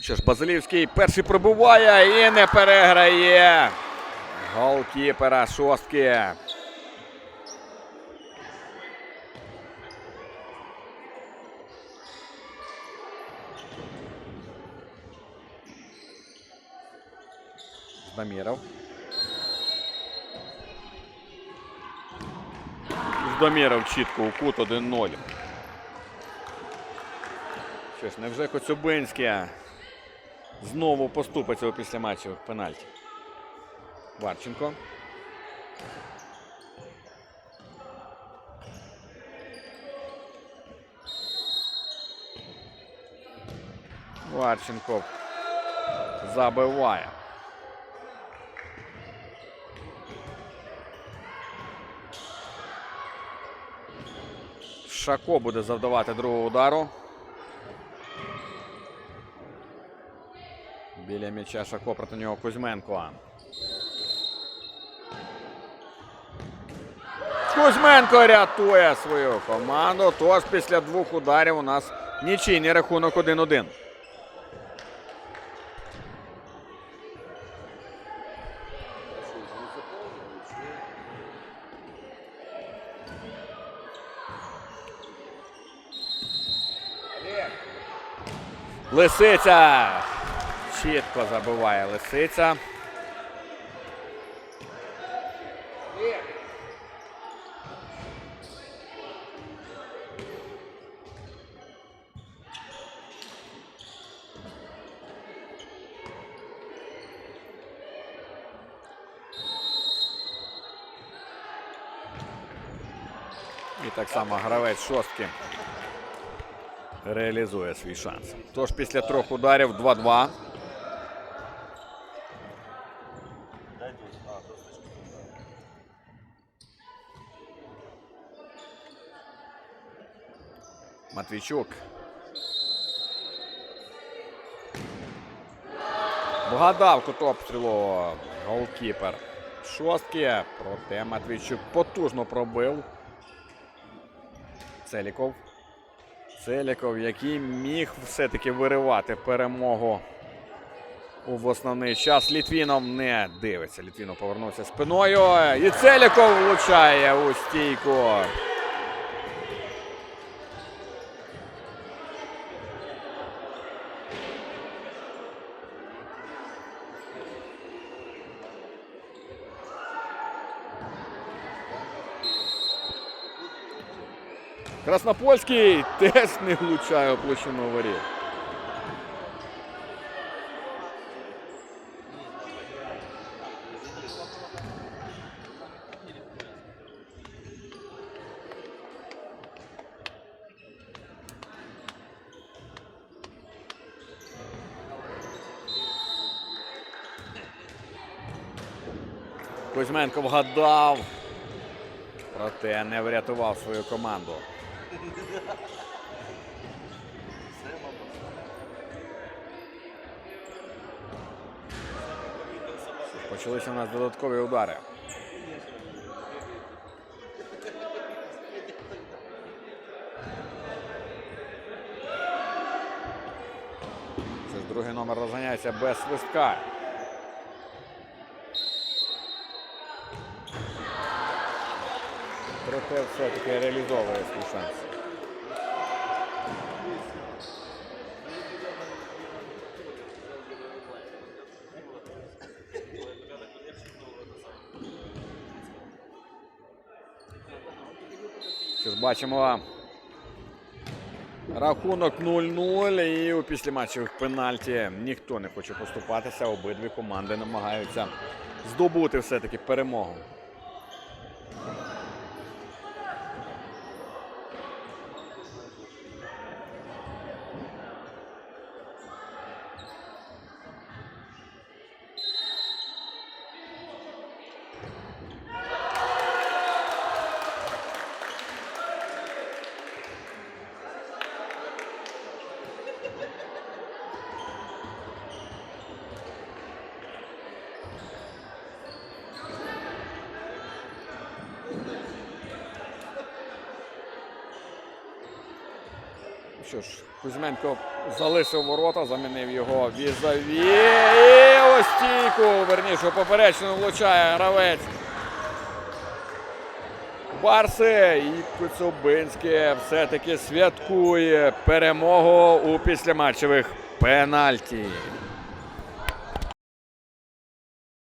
Що ж, Базилівський перший пробиває і не переграє. Голкіпера шостки. Здаміров. Здаміров чітко у кут 1-0. Що ж, невже Коцюбинський знову поступиться після матчу пенальті? Варченко. Варченко забиває. Шако буде завдавати другого удару. Біля м'яча Шако проти нього Кузьменко. Кузьменко рятує свою команду. Тож після двох ударів у нас нічийний рахунок 1-1. Лисиця. Чітко забиває Лисиця. І так само гравець шостки реалізує свій шанс. Тож після трьох ударів 2-2. Матвійчук. Вгадав кут обстрілу голкіпер шостки. Проте Матвійчук потужно пробив. Целіков. Целіков, який міг все-таки виривати перемогу у основний час. Літвінов не дивиться. Літвінов повернувся спиною. І Целіков влучає у стійку. Краснопольський теж не влучає у площину воріт. Кузьменко вгадав, проте не врятував свою команду. Почалися у нас додаткові удари. Це ж другий номер розганяється без свистка. Проте все-таки реалізовує свій шанс. Що ж бачимо. Рахунок 0-0 і у післяматчевих пенальті ніхто не хоче поступатися. Обидві команди намагаються здобути все-таки перемогу. Що ж, Кузьменко залишив ворота, замінив його візаві. І ось стійку, верніше, поперечно влучає гравець. Барси і Куцубинське все-таки святкує перемогу у післяматчевих пенальті.